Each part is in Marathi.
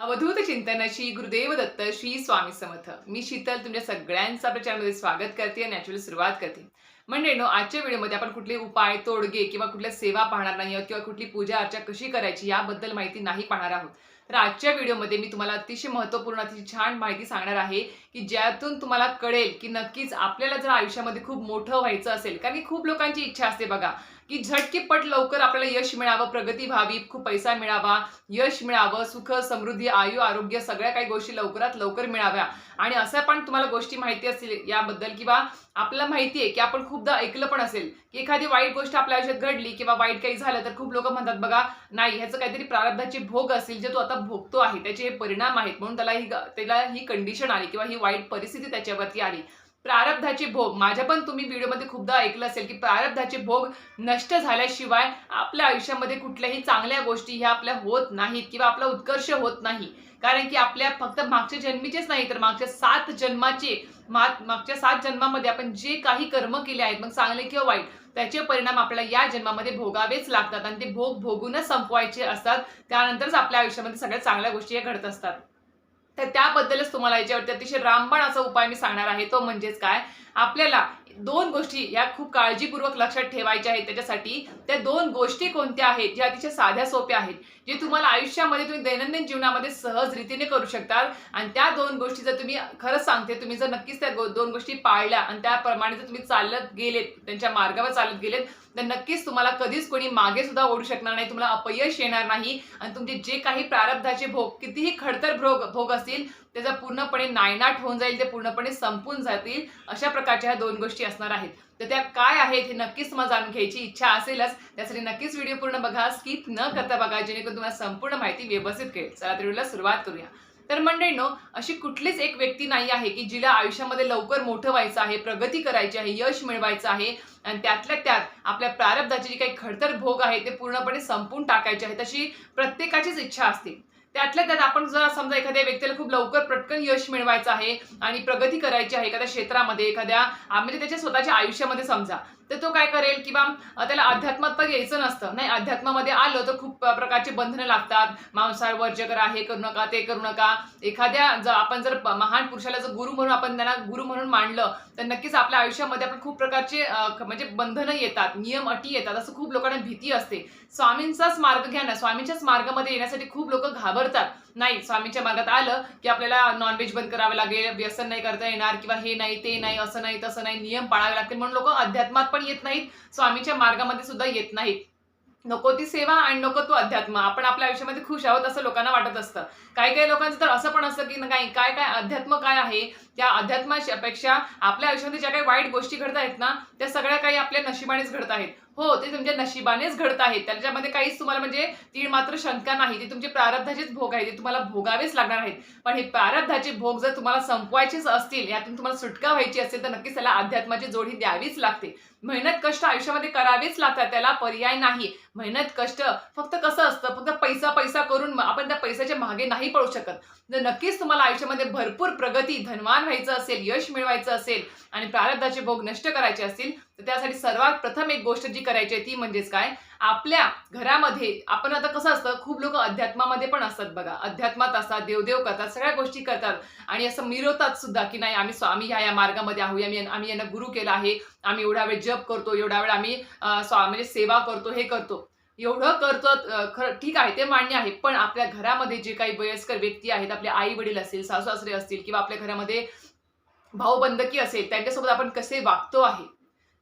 अवधूत चिंतनाची गुरुदेव दत्त श्री स्वामी समर्थ. मी शीतल तुमच्या सगळ्यांचं आपल्या चॅनलमध्ये स्वागत करते आणि नॅचरली सुरुवात करते. म्हणजे नो आजच्या व्हिडिओमध्ये आपण कुठले उपाय तोडगे किंवा कुठल्या सेवा पाहणार नाही आहोत किंवा कुठली पूजा अर्चा कशी करायची याबद्दल माहिती नाही पाहणार आहोत. तर आजच्या व्हिडिओमध्ये मी तुम्हाला अतिशय महत्त्वपूर्ण अतिशय छान माहिती सांगणार आहे की ज्यातून तुम्हाला कळेल की नक्कीच आपल्याला जर आयुष्यामध्ये खूप मोठं व्हायचं असेल कारण की खूप लोकांची इच्छा असते बघा की झटकीपट लवकर आपल्याला यश मिळावं प्रगती व्हावी खूप पैसा मिळावा यश मिळावं सुख समृद्धी आयु आरोग्य सगळ्या काही गोष्टी लवकरात लवकर मिळाव्या. आणि असं पण तुम्हाला गोष्टी माहिती असतील याबद्दल किंवा आपल्याला माहिती आहे की आपण खूपदा ऐकलं पण असेल की एखादी वाईट गोष्ट आपल्या आयुष्यात घडली किंवा वाईट काही झालं तर खूप लोक म्हणतात बघा नाही ह्याचं काहीतरी प्रारब्धाचे भोग असेल जे तो आता भोगतो आहे त्याचे हे परिणाम आहेत. म्हणून त्याला ही त्याला ही कंडिशन आली किंवा ही वाईट परिस्थिती त्याच्यावरती आली. प्रारब्धाचे भोग. माझ्या पण तुम्ही व्हिडिओमध्ये खूपदा ऐकलं असेल की प्रारब्धाचे भोग नष्ट झाल्याशिवाय आपल्या आयुष्यामध्ये कुठल्याही चांगल्या गोष्टी ह्या आपल्या होत नाहीत किंवा आपला उत्कर्ष होत नाही. कारण की आपल्या फक्त मागच्या जन्मीचेच नाही तर मागच्या सात जन्माचे मागच्या सात जन्मामध्ये आपण जे काही कर्म केले आहेत मग चांगले किंवा वाईट त्याचे परिणाम आपल्याला या जन्मामध्ये भोगावेच लागतात आणि ते भोग भोगूनच संपवायचे असतात. त्यानंतरच आपल्या आयुष्यामध्ये सगळ्या चांगल्या गोष्टी या घडत असतात. तर त्याबद्दलच तुम्हाला याच्यावरती अतिशय रामबाण असा उपाय मी सांगणार आहे. तो म्हणजेच काय? आपल्याला दोन गोष्टी या खूप काळजीपूर्वक लक्षात ठेवायच्या आहेत त्याच्यासाठी. त्या दोन गोष्टी कोणत्या आहेत ज्या अतिशय साध्या सोप्या आहेत जे तुम्हाला आयुष्यामध्ये तुम्ही दैनंदिन जीवनामध्ये सहज रीतीने करू शकता आणि त्या दोन गोष्टी जर तुम्ही खरंच सांगते तुम्ही जर नक्कीच त्या दोन गोष्टी पाळल्या आणि त्याप्रमाणे जर तुम्ही चालत गेलेत त्यांच्या मार्गावर चालत गेलेत तर नक्कीच तुम्हाला कधीच कोणी मागे सुद्धा ओढू शकणार नाही तुम्हाला अपयश येणार नाही. आणि तुमचे जे काही प्रारब्धाचे भोग कितीही खडतर भोग भोग असतील त्याचा पूर्णपणे नायनाट होऊन जाईल ते पूर्णपणे संपून जातील अशा प्रकारच्या ह्या दोन गोष्टी असणार आहेत. तर त्या काय आहेत हे नक्कीच तुम्हाला जाणून घ्यायची इच्छा असेलच. त्यासाठी नक्कीच व्हिडिओ पूर्ण बघा स्किप न करता बघा जेणेकरून तुम्हाला संपूर्ण माहिती व्यवस्थित कळेल. चला व्हिडिओला सुरुवात करूया. तर मंडळीनो अशी कुठलीच एक व्यक्ती नाही आहे की जिला आयुष्यामध्ये लवकर मोठं व्हायचं आहे प्रगती करायची आहे यश मिळवायचं आहे आणि त्यातल्या त्यात आपल्या प्रारब्धाचे जे काही खडतर भोग आहे ते पूर्णपणे संपून टाकायचे आहे. तशी प्रत्येकाचीच इच्छा असते. त्यातल्या त्यात आपण जर समजा एखाद्या व्यक्तीला खूप लवकर पटकन यश मिळवायचं आहे आणि प्रगती करायची आहे एखाद्या क्षेत्रामध्ये एखाद्या म्हणजे त्याच्या स्वतःच्या आयुष्यामध्ये समजा तर तो काय करेल किंवा त्याला अध्यात्मात तर यायचं नसतं. नाही अध्यात्मामध्ये आलं तर खूप प्रकारचे बंधनं लागतात. मांसाहार वर्ज्य करा हे करू नका ते करू नका. एखाद्या जर आपण जर महान पुरुषाला जर गुरु म्हणून आपण त्यांना गुरु म्हणून मांडलं तर नक्कीच आपल्या आयुष्यामध्ये आपण खूप प्रकारचे म्हणजे बंधनं येतात नियम अटी येतात. असं खूप लोकांना भीती असते. स्वामींचाच मार्ग घ्या ना. स्वामींच्याच मार्गामध्ये येण्यासाठी खूप लोक घाबरतात नाही स्वामीच्या मार्गात आलं की आपल्याला नॉनव्हेज बंद करावं लागेल व्यसन नाही करता येणार किंवा हे नाही ते नाही असं नाही तसं नाही नियम पाळावे लागतील म्हणून लोक अध्यात्मात पण येत नाहीत स्वामीच्या मार्गामध्ये सुद्धा येत नाहीत. नको ती सेवा आणि नको तो अध्यात्म. आपण आपल्या आयुष्यामध्ये खुश आहोत असं लोकांना वाटत असतं. काही काही लोकांचं तर असं पण असतं की नाही काय काय अध्यात्म काय आहे? त्या अध्यात्मापेक्षा आपल्या आयुष्यामध्ये ज्या काही वाईट गोष्टी घडत आहेत ना त्या सगळ्या काही आपल्या नशिबानेच घडत आहेत हो ते तुमच्या नशिबानेच घडत आहेत. त्याच्यामध्ये काहीच तुम्हाला म्हणजे तीळ मात्र शंका नाही. ते तुमचे प्रारब्धाचेच भोग आहेत. ते तुम्हाला भोगावेच लागणार आहेत. पण हे प्रारब्धाचे भोग जर तुम्हाला संपवायचेच असतील यातून तुम्हाला सुटका व्हायची असेल तर नक्कीच त्याला अध्यात्माची जोडी द्यावीच लागते. मेहनत कष्ट आयुष्यामध्ये करावेच लागतात. त्याला पर्याय नाही. मेहनत कष्ट फक्त कसं असतं? फक्त पैसा पैसा करून आपण त्या पैशाच्या मागे नाही पळू शकत. जर नक्कीच तुम्हाला आयुष्यामध्ये भरपूर प्रगती धनवान व्हायचं असेल यश मिळवायचं असेल आणि प्रारब्धाचे भोग नष्ट करायचे असतील तर त्यासाठी सर्वात प्रथम एक गोष्ट जी करायची आहे ती म्हणजेच काय? आपल्या घरामध्ये आपण आता कसं असतं खूप लोक अध्यात्मामध्ये पण असतात बघा. अध्यात्मात असतात देवदेव करतात सगळ्या गोष्टी करतात. आणि असं मिरवतात सुद्धा की नाही आम्ही स्वामी ह्या या मार्गामध्ये आहोत आम्ही आम्ही यांना गुरु केला आहे. आम्ही एवढा वेळ जप करतो एवढा वेळ आम्ही स्वा म्हणजे सेवा करतो हे करतो. एवढं करतो खरं ठीक आहे ते मान्य आहे. पण आपल्या घरामध्ये जे काही वयस्कर व्यक्ती आहेत आपले आई वडील असतील सासू सासरे असतील किंवा आपल्या घरामध्ये भाऊबंदकी असेल त्यांच्यासोबत आपण कसे वागतो आहे?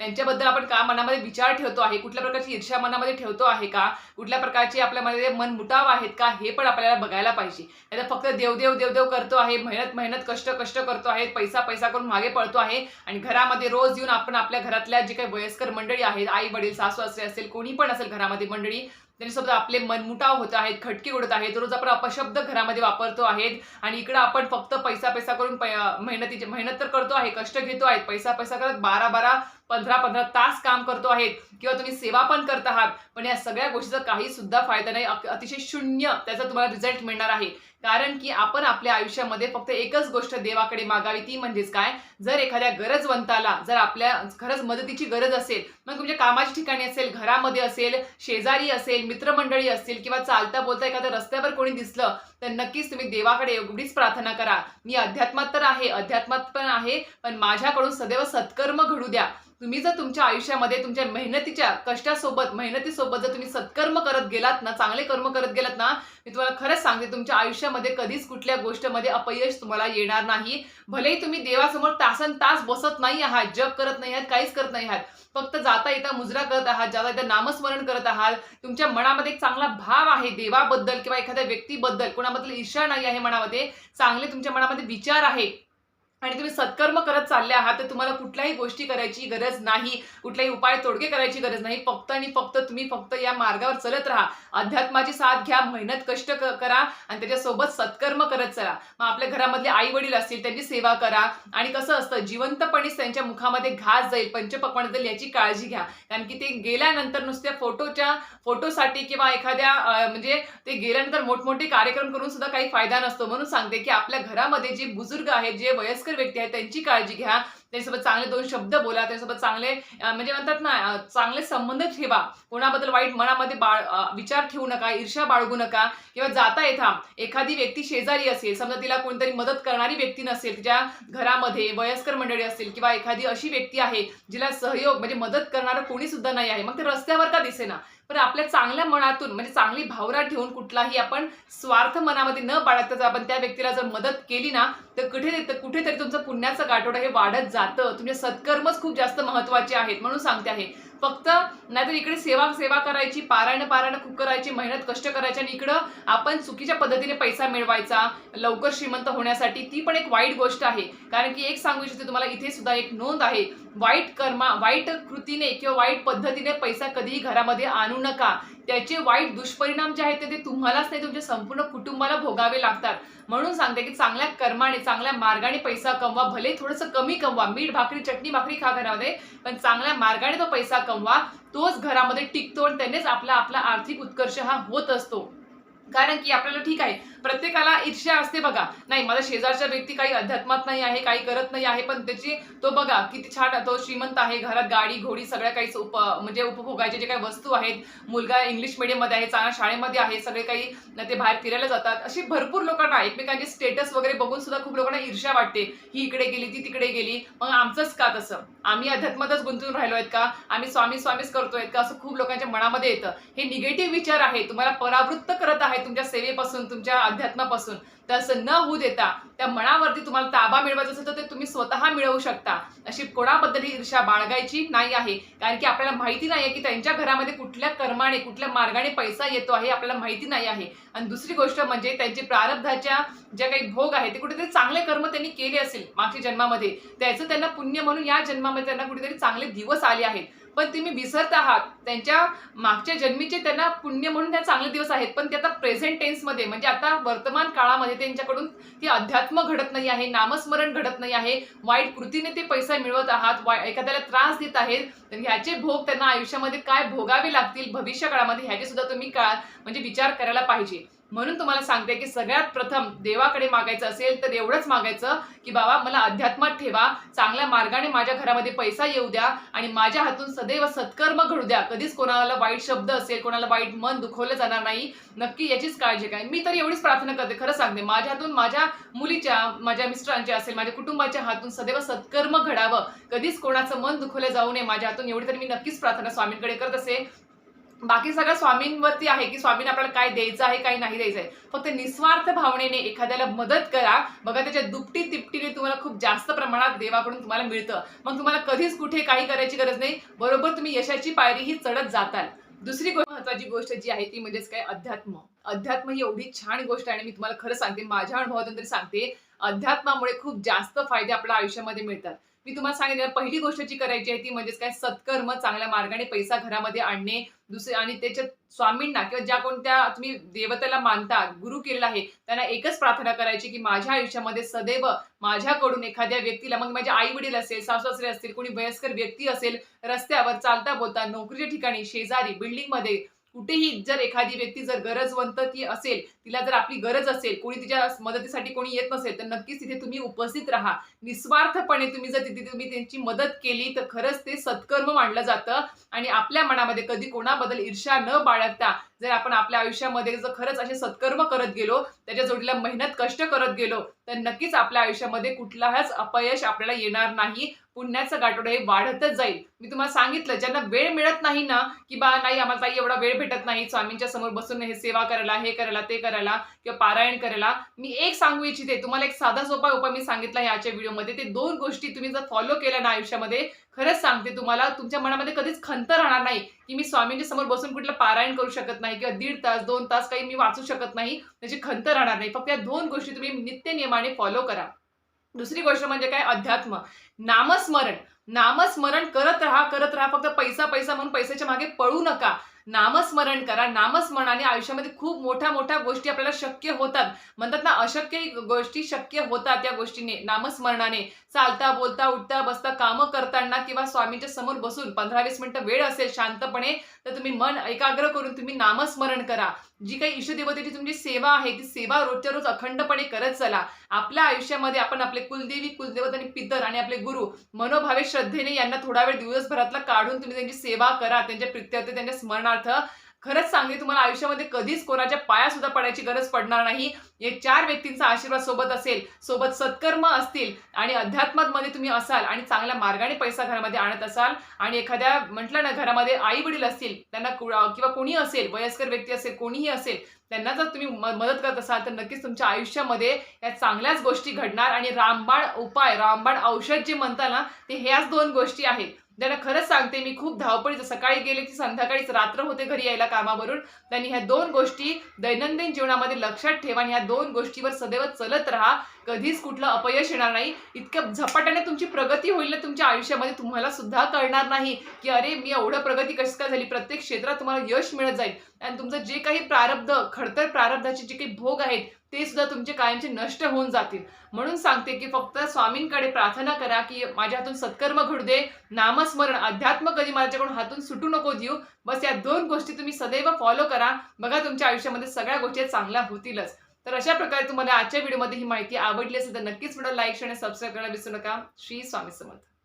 यांच्याबद्दल आपण का मनामध्ये विचार ठेवतो आहे? कुठल्या प्रकारची ईर्ष्या मनामध्ये ठेवतो आहे का? कुठल्या प्रकारचे आपल्यामध्ये मन मुटाव आहेत का? हे पण आपल्याला बघायला पाहिजे. नाही फक्त देवदेव देवदेव करतो आहे मेहनत मेहनत कष्ट कष्ट करतो आहे पैसा पैसा करून मागे पळतो आहे आणि घरामध्ये रोज येऊन आपण आपल्या घरातल्या जे काही वयस्कर मंडळी आहेत आई वडील सासू असे असेल कोणी पण असेल घरामध्ये मंडळी त्यांच्यासोबत आपले मनमुटाव होत आहेत खटके उडत आहेत रोज आपण अपशब्द घरामध्ये वापरतो आहेत आणि इकडं आपण फक्त पैसा पैसा करून पै- मेहनतीचे मेहनत तर करतो आहे कष्ट घेतो आहेत पैसा पैसा करत बारा बारा पंधरा पंधरा तास काम करतो आहेत किंवा तुम्ही सेवा पण करत आहात पण या सगळ्या गोष्टीचा काही सुद्धा फायदा नाही अतिशय शून्य त्याचा तुम्हाला रिझल्ट मिळणार आहे. कारण की आपण आपल्या आयुष्यामध्ये फक्त एकच गोष्ट देवाकडे मागावी ती म्हणजेच काय? जर एखाद्या गरजवंताला जर आपल्या खरंच मदतीची गरज असेल मग तुमच्या कामाच्या ठिकाणी असेल घरामध्ये असेल शेजारी असेल मित्रमंडळी असतील किंवा चालता बोलता एखाद्या रस्त्यावर कोणी दिसलं तर नक्कीच तुम्ही देवाकडे एवढीच प्रार्थना करा. मी अध्यात्मात तर आहे अध्यात्मात पण आहे पण माझ्याकडून सदैव सत्कर्म घडू द्या. तुम्ही जर तुमच्या आयुष्यामध्ये तुमच्या मेहनतीच्या कष्टासोबत मेहनतीसोबत जर तुम्ही सत्कर्म करत गेलात ना चांगले कर्म करत गेलात ना मी तुम्हाला खरंच सांगते तुमच्या आयुष्यामध्ये कधीच कुठल्या गोष्टीमध्ये अपयश तुम्हाला येणार नाही. भलेही तुम्ही देवासमोर तासन तास बसत नाही आहात जप करत नाही आहात काहीच करत नाही आहात. फक्त जाता येता मुजरा करत आहात जाता येता नामस्मरण करत आहात. तुमच्या मनामध्ये एक चांगला भाव आहे देवाबद्दल किंवा एखाद्या व्यक्तीबद्दल कोणाबद्दल ईर्षा नाही आहे मनामध्ये. चांगले तुमच्या मनामध्ये विचार आहे. आणि तुम्ही सत्कर्म करत चालले आहात तर तुम्हाला कुठल्याही गोष्टी करायची गरज नाही कुठलाही उपाय तोडगे करायची गरज नाही. फक्त आणि फक्त तुम्ही फक्त या मार्गावर चलत राहा. अध्यात्माची साथ घ्या मेहनत कष्ट क- करा आणि त्याच्यासोबत सत्कर्म करत चला. मग आपल्या घरामधले आई वडील असतील त्यांची सेवा करा आणि कसं असतं जिवंतपणीच त्यांच्या मुखामध्ये घास जाईल पंचपक्वान जाईल याची काळजी घ्या. कारण की ते गेल्यानंतर नुसत्या फोटोच्या फोटोसाठी किंवा एखाद्या म्हणजे ते गेल्यानंतर मोठमोठे कार्यक्रम करून सुद्धा काही फायदा नसतो. म्हणून सांगते की आपल्या घरामध्ये जे बुजुर्ग आहेत जे वयस्कर व्यक्ती आहेत त्यांची काळजी घ्या. त्यांच्यासोबत चांगले दोन शब्द बोला त्यांच्यासोबत चांगले म्हणजे म्हणतात ना चांगले संबंध ठेवा. कोणाबद्दल वाईट मनामध्ये बाळ विचार ठेवू नका ईर्ष्या बाळगू नका किंवा जाता येता. एखादी व्यक्ती शेजारी असेल समजा तिला कोणतरी मदत करणारी व्यक्ती नसेल तिच्या घरामध्ये वयस्कर मंडळी असतील किंवा एखादी अशी व्यक्ती आहे जिला सहयोग म्हणजे मदत करणारं कोणी सुद्धा नाही आहे मग ते रस्त्यावर का दिसेना? पण आपल्या चांगल्या मनातून म्हणजे चांगली भावना ठेवून कुठलाही आपण स्वार्थ मनामध्ये न बाळगता जर आपण त्या व्यक्तीला जर मदत केली ना तर कुठे कुठेतरी तुमचं पुण्याचं गाठोडं हे वाढत जातं. तुमचे सत्कर्मच खूप जास्त महत्त्वाचे आहेत म्हणून सांगते आहे. फक्त नाहीतर इकडे सेवा सेवा करायची पारायण पारायण खूप करायची मेहनत कष्ट करायची आणि इकडं आपण चुकीच्या पद्धतीने पैसा मिळवायचा लवकर श्रीमंत होण्यासाठी ती पण एक वाईट गोष्ट आहे. कारण की एक सांगू इच्छिते तुम्हाला इथे सुद्धा एक नोंद आहे. वाईट कर्मा वाईट कृतीने किंवा वाईट पद्धतीने पैसा कधीही घरामध्ये आणू नका. त्याचे वाईट दुष्परिणाम जे आहेत ते- ते तुम्हालाच नाही तुमच्या संपूर्ण कुटुंबाला भोगावे लागतात. म्हणून सांगते की चांगल्या कर्माने चांगल्या मार्गाने पैसा कमवा भले थोडंसं कमी कमवा मीठ भाकरी चटणी भाकरी खा घरामध्ये पण चांगल्या मार्गाने तो पैसा कमवा तोच घरामध्ये टिकतो आणि त्यानेच आपला आपला आर्थिक उत्कर्ष हा होत असतो. कारण की आपल्याला ठीक आहे प्रत्येकाला ईर्ष्या असते बघा. नाही माझा शेजारच्या व्यक्ती काही अध्यात्मात नाही आहे काही करत नाही आहे पण त्याची तो बघा किती छान तो श्रीमंत आहे घरात गाडी घोडी सगळ्या काही उप म्हणजे उपभोगायचे जे काही वस्तू आहेत मुलगा इंग्लिश मीडियममध्ये आहे चांगल्या शाळेमध्ये आहे सगळे काही ते बाहेर फिरायला जातात. अशी भरपूर लोकांना एकमेकांचे स्टेटस वगैरे बघून सुद्धा खूप लोकांना ईर्ष्या वाटते. ही इकडे गेली ती तिकडे गेली. मग आमचंच का तसं? आम्ही अध्यात्मातच गुंतून राहिलो आहेत का? आम्ही स्वामी स्वामीच करतोय का? असं खूप लोकांच्या मनामध्ये येतं. हे निगेटिव्ह विचार आहे तुम्हाला परावृत्त करत आहे तुमच्या सेवेपासून तुमच्या अध्यात्मापासून. तसं न होऊ देता त्या मनावरती तुम्हाला ताबा मिळवायचा असेल तर ते तुम्ही स्वतः मिळवू शकता. अशी कोणाबद्दलही ईर्षा बाळगायची नाही आहे. कारण की आपल्याला माहिती नाही आहे की त्यांच्या घरामध्ये कुठल्या कर्माने कुठल्या मार्गाने पैसा येतो आहे आपल्याला माहिती नाही आहे. आणि दुसरी गोष्ट म्हणजे त्यांचे प्रारब्धाच्या ज्या काही भोग आहेत ते कुठेतरी चांगले कर्म त्यांनी केले असेल मागच्या जन्मामध्ये. त्याचं त्यांना पुण्य म्हणून या जन्मामध्ये त्यांना कुठेतरी चांगले दिवस आले आहेत. पण तुम्ही विसरत आहात. त्यांच्या मागच्या जन्मीचे त्यांना पुण्य म्हणून त्या चांगले दिवस आहेत पण ते आता प्रेझेंट टेन्समध्ये म्हणजे आता वर्तमान काळामध्ये त्यांच्याकडून ती अध्यात्म घडत नाही आहे नामस्मरण घडत नाही आहे. वाईट कृतीने ते पैसा मिळवत आहात वाय एखाद्याला त्रास देत आहेत तर ह्याचे भोग त्यांना आयुष्यामध्ये काय भोगावे लागतील भविष्य काळामध्ये ह्याचे सुद्धा तुम्ही का म्हणजे विचार करायला पाहिजे. म्हणून तुम्हाला सांगते की सगळ्यात प्रथम देवाकडे मागायचं असेल तर एवढंच मागायचं की बाबा मला अध्यात्मात ठेवा चांगल्या मार्गाने माझ्या घरामध्ये पैसा येऊ द्या आणि माझ्या हातून सदैव सत्कर्म घडू द्या. कधीच कोणाला वाईट शब्द असेल कोणाला वाईट मन दुखवलं जाणार नाही. नक्की याचीच काळजी काय मी तर एवढीच प्रार्थना करते खरं सांगते माझ्या हातून माझ्या मुलीच्या माझ्या मिस्टरांच्या असेल माझ्या कुटुंबाच्या हातून सदैव सत्कर्म घडावं. कधीच कोणाचं मन दुखवलं जाऊ नये माझ्या हातून एवढी तरी मी नक्कीच प्रार्थना स्वामींकडे करत असे. बाकी सगळं स्वामींवरती आहे की स्वामींना आपल्याला काय द्यायचं आहे काय नाही द्यायचं आहे. फक्त निस्वार्थ भावनेने एखाद्याला मदत करा. बघा त्याच्या दुपटी तिपटीने तुम्हाला खूप जास्त प्रमाणात देवाकडून तुम्हाला मिळतं. मग तुम्हाला कधीच कुठे काही करायची गरज नाही. बरोबर तुम्ही यशाची पायरीही चढत जाताल. दुसरी महत्वाची गोष्ट जी आहे ती म्हणजेच काय? अध्यात्म. अध्यात्म ही एवढी छान गोष्ट आहे आणि मी तुम्हाला खरं सांगते माझ्या अनुभवातून तरी सांगते अध्यात्मामुळे खूप जास्त फायदे आपल्या आयुष्यामध्ये मिळतात. मी तुम्हाला सांगितलं पहिली गोष्ट जी करायची आहे ती म्हणजेच काय सत्कर्म चांगल्या मार्गाने पैसा घरामध्ये आणणे दुसरे आणि त्याच्यात स्वामींना किंवा ज्या कोणत्या तुम्ही देवतेला मानता गुरु केलेला आहे त्यांना एकच प्रार्थना करायची की माझ्या आयुष्यामध्ये सदैव माझ्याकडून एखाद्या व्यक्तीला मग माझे आई वडील असेल सासू असतील कोणी वयस्कर व्यक्ती असेल रस्त्यावर चालता बोलता नोकरीच्या ठिकाणी शेजारी बिल्डिंगमध्ये कुठेही जर एखादी व्यक्ती जर गरजवंत ती असेल तिला जर आपली गरज असेल कोणी तिच्या मदतीसाठी कोणी येत नसेल तर नक्कीच तिथे तुम्ही उपस्थित राहा. निस्वार्थपणे तुम्ही जर तिथे तुम्ही त्यांची मदत केली तर खरंच ते सत्कर्म मानलं जातं. आणि आपल्या मनामध्ये कधी कोणाबद्दल ईर्ष्या न बाळगता जर आपण आपल्या आयुष्यामध्ये जर खरंच असे सत्कर्म करत गेलो त्याच्या जोडीला मेहनत कष्ट करत गेलो तर नक्कीच आपल्या आयुष्यामध्ये कुठलाच अपयश आपल्याला येणार नाही. पुण्याचं गाठोडं हे वाढतच जाईल. मी तुम्हाला सांगितलं ज्यांना वेळ मिळत नाही ना की बा नाही आम्हाला ताई एवढा वेळ भेटत नाही. स्वामींच्या समोर बसून हे सेवा करायला हे करायला ते करायला किंवा पारायण करायला. मी एक सांगू इच्छिते तुम्हाला एक साधा सोपा उपाय मी सांगितला याच्या व्हिडिओमध्ये. ते दोन गोष्टी तुम्ही जर फॉलो केल्या ना आयुष्यामध्ये खरंच सांगते तुम्हाला तुमच्या मनामध्ये कधीच खंत राहणार नाही की मी स्वामींच्या समोर बसून कुठलं पारायण करू शकत नाही किंवा दीड तास दोन तास काही मी वाचू शकत नाही त्याची खंत राहणार नाही. फक्त या दोन गोष्टी तुम्ही नित्य नियमाने फॉलो करा. दुसरी गोष्ट म्हणजे काय? अध्यात्म. नामस्मरण. नामस्मरण करत राहा करत राहा. फक्त पैसा पैसा म्हणून पैशाच्या मागे पळू नका. नामस्मरण करा. नामस्मरणाने आयुष्यामध्ये खूप मोठ्या मोठ्या गोष्टी आपल्याला शक्य होतात. म्हणतात ना अशक्य गोष्टी शक्य होतात त्या गोष्टीने. नामस्मरणाने. चालता बोलता उठता बसता कामं करताना किंवा स्वामींच्या समोर बसून पंधरा वीस मिनिटं वेळ असेल शांतपणे तर तुम्ही मन एकाग्र करून तुम्ही नामस्मरण करा. जी काही इष्टदेवतेची तुमची सेवा आहे ती सेवा रोजच्या रोज अखंडपणे करत चला. आपल्या आयुष्यामध्ये आपण आपले कुलदेवी कुलदेवत आणि पितर आणि आपले गुरु मनोभावे श्रद्धेने यांना थोडा वेळ दिवसभरातला काढून तुम्ही त्यांची सेवा करा त्यांच्या प्रित्यर्थ त्यांच्या स्मरणार्थ खरंच सांगते तुम्हाला आयुष्यामध्ये कधीच कोणाच्या पाया सुद्धा पडायची गरज पडणार नाही. हे चार व्यक्तींचा आशीर्वाद सोबत असेल सोबत सत्कर्म असतील आणि अध्यात्मामध्ये तुम्ही असाल आणि चांगल्या मार्गाने पैसा घरामध्ये आणत असाल आणि एखाद्या म्हटलं ना घरामध्ये आई वडील असतील त्यांना किंवा कोणी असेल वयस्कर व्यक्ती असेल कोणीही असेल त्यांना जर तुम्ही म- मदत करत असाल तर नक्कीच तुमच्या आयुष्यामध्ये या चांगल्याच गोष्टी घडणार आणि रामबाण उपाय रामबाण औषध जे म्हणता ना ते ह्याच दोन गोष्टी आहेत. त्यांना खरंच सांगते मी खूप धावपळीचं सकाळी गेले की संध्याकाळीच रात्र होते घरी यायला कामावरून त्यांनी ह्या दोन गोष्टी दैनंदिन जीवनामध्ये लक्षात ठेवा आणि ह्या दोन गोष्टीवर सदैव चलत राहा. कधीच कुठलं अपयश येणार नाही. इतक्या झपाट्याने तुमची प्रगती होईल ना तुमच्या आयुष्यामध्ये तुम्हाला सुद्धा कळणार नाही की अरे मी एवढं प्रगती कशी काय झाली? प्रत्येक क्षेत्रात तुम्हाला यश मिळत जाईल. आणि तुमचं जे काही प्रारब्ध खडतर प्रारब्धाचे जे काही भोग आहेत ते सुद्धा तुमचे कायमचे नष्ट होऊन जातील. म्हणून सांगते की फक्त स्वामींकडे प्रार्थना करा की माझ्या हातून सत्कर्म घडू दे नामस्मरण अध्यात्म कधी माझ्याकडून हातून सुटू नको देऊ. बस या दोन गोष्टी तुम्ही सदैव फॉलो करा. बघा तुमच्या आयुष्यामध्ये सगळ्या गोष्टी चांगल्या होतीलच. तर अशा प्रकारे तुम्हाला आजच्या व्हिडिओमध्ये ही माहिती आवडली असेल तर नक्कीच व्हिडिओ लाईक आणि सबस्क्राईब करायला विसरू नका. श्री स्वामी समर्थ.